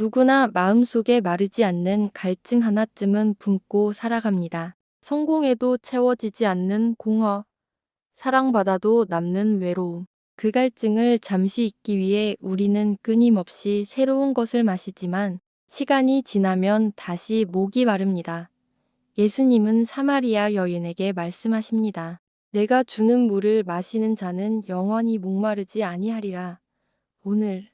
누구나 마음속에 마르지 않는 갈증 하나쯤은 품고 살아갑니다. 성공해도 채워지지 않는 공허, 사랑받아도 남는 외로움. 그 갈증을 잠시 잊기 위해 우리는 끊임없이 새로운 것을 마시지만 시간이 지나면 다시 목이 마릅니다. 예수님은 사마리아 여인에게 말씀하십니다. 내가 주는 물을 마시는 자는 영원히 목마르지 아니하리라. 오늘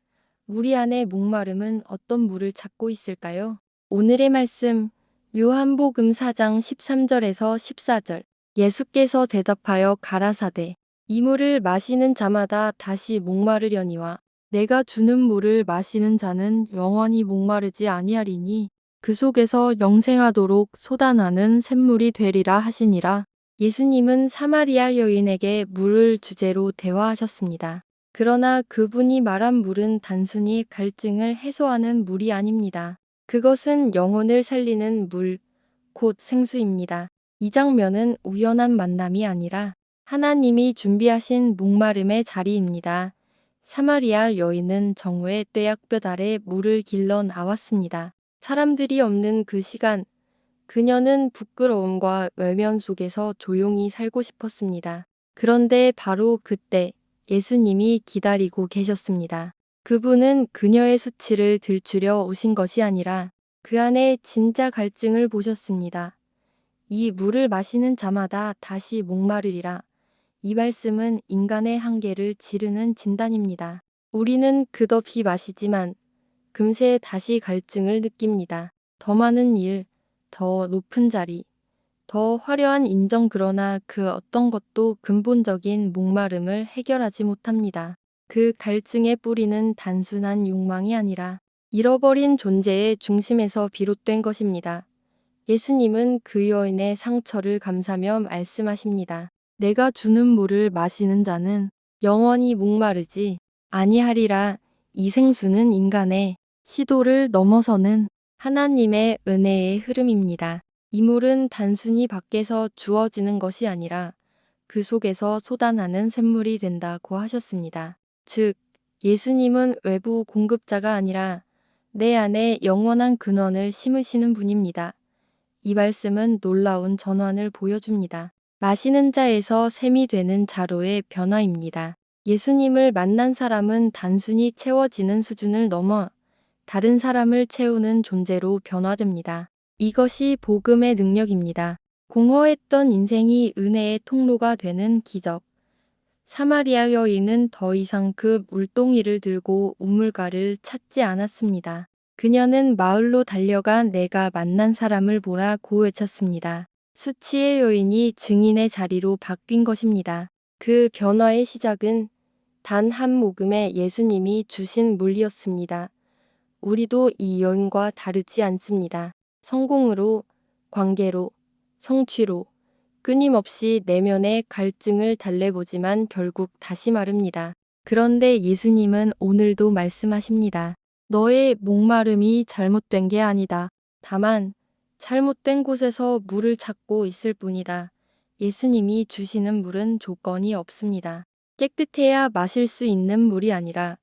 우리 안에 목마름은 어떤 물을 찾고 있을까요? 오늘의 말씀 요한복음 4장 13절에서 14절 예수께서 대답하여 가라사대 이 물을 마시는 자마다 다시 목마르려니와 내가 주는 물을 마시는 자는 영원히 목마르지 아니하리니 그 속에서 영생하도록 쏟아나는 샘물이 되리라 하시니라. 예수님은 사마리아 여인에게 물을 주제로 대화하셨습니다. 그러나 그분이 말한 물은 단순히 갈증을 해소하는 물이 아닙니다. 그것은 영혼을 살리는 물, 곧 생수입니다. 이 장면은 우연한 만남이 아니라 하나님이 준비하신 목마름의 자리입니다. 사마리아 여인은 정오의 떼약볕 아래 물을 길러 나왔습니다. 사람들이 없는 그 시간, 그녀는 부끄러움과 외면 속에서 조용히 살고 싶었습니다. 그런데 바로 그때 예수님이 기다리고 계셨습니다. 그분은 그녀의 수치를 들추려 오신 것이 아니라 그 안에 진짜 갈증을 보셨습니다. 이 물을 마시는 자마다 다시 목마르리라. 이 말씀은 인간의 한계를 지르는 진단입니다. 우리는 끝없이 마시지만 금세 다시 갈증을 느낍니다. 더 많은 일, 더 높은 자리, 더 화려한 인정 그러나 그 어떤 것도 근본적인 목마름을 해결하지 못합니다. 그 갈증의 뿌리는 단순한 욕망이 아니라 잃어버린 존재의 중심에서 비롯된 것입니다. 예수님은 그 여인의 상처를 감사며 말씀하십니다. 내가 주는 물을 마시는 자는 영원히 목마르지 아니하리라. 이 생수는 인간의 시도를 넘어서는 하나님의 은혜의 흐름입니다. 이 물은 단순히 밖에서 주어지는 것이 아니라 그 속에서 쏟아나는 샘물이 된다고 하셨습니다. 즉, 예수님은 외부 공급자가 아니라 내 안에 영원한 근원을 심으시는 분입니다. 이 말씀은 놀라운 전환을 보여줍니다. 마시는 자에서 샘이 되는 자로의 변화입니다. 예수님을 만난 사람은 단순히 채워지는 수준을 넘어 다른 사람을 채우는 존재로 변화됩니다. 이것이 복음의 능력입니다. 공허했던 인생이 은혜의 통로가 되는 기적. 사마리아 여인은 더 이상 그 물동이를 들고 우물가를 찾지 않았습니다. 그녀는 마을로 달려가 내가 만난 사람을 보라고 외쳤습니다. 수치의 여인이 증인의 자리로 바뀐 것입니다. 그 변화의 시작은 단 한 모금의 예수님이 주신 물이었습니다. 우리도 이 여인과 다르지 않습니다. 성공으로, 관계로, 성취로, 끊임없이 내면의 갈증을 달래보지만 결국 다시 마릅니다. 그런데 예수님은 오늘도 말씀하십니다. 너의 목마름이 잘못된 게 아니다. 다만 잘못된 곳에서 물을 찾고 있을 뿐이다. 예수님이 주시는 물은 조건이 없습니다. 깨끗해야 마실 수 있는 물이 아니라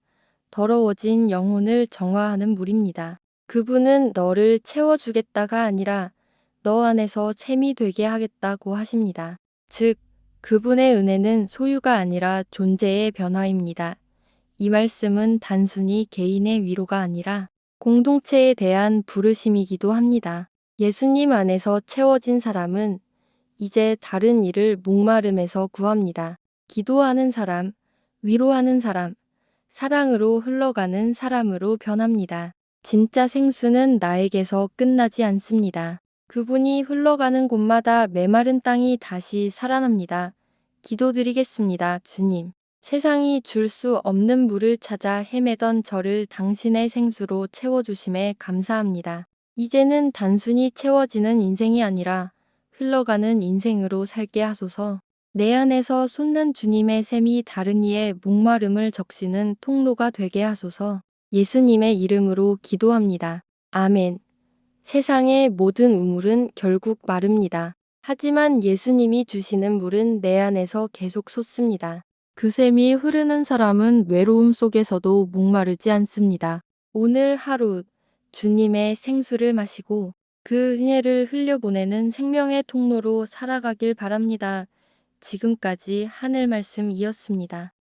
더러워진 영혼을 정화하는 물입니다. 그분은 너를 채워주겠다가 아니라 너 안에서 샘이 되게 하겠다고 하십니다. 즉, 그분의 은혜는 소유가 아니라 존재의 변화입니다. 이 말씀은 단순히 개인의 위로가 아니라 공동체에 대한 부르심이기도 합니다. 예수님 안에서 채워진 사람은 이제 다른 일을 목마름에서 구합니다. 기도하는 사람, 위로하는 사람, 사랑으로 흘러가는 사람으로 변합니다. 진짜 생수는 나에게서 끝나지 않습니다. 그분이 흘러가는 곳마다 메마른 땅이 다시 살아납니다. 기도드리겠습니다, 주님. 세상이 줄 수 없는 물을 찾아 헤매던 저를 당신의 생수로 채워주심에 감사합니다. 이제는 단순히 채워지는 인생이 아니라 흘러가는 인생으로 살게 하소서. 내 안에서 솟는 주님의 샘이 다른 이의 목마름을 적시는 통로가 되게 하소서. 예수님의 이름으로 기도합니다. 아멘. 세상의 모든 우물은 결국 마릅니다. 하지만 예수님이 주시는 물은 내 안에서 계속 솟습니다. 그 샘이 흐르는 사람은 외로움 속에서도 목마르지 않습니다. 오늘 하루 주님의 생수를 마시고 그 은혜를 흘려보내는 생명의 통로로 살아가길 바랍니다. 지금까지 하늘 말씀이었습니다.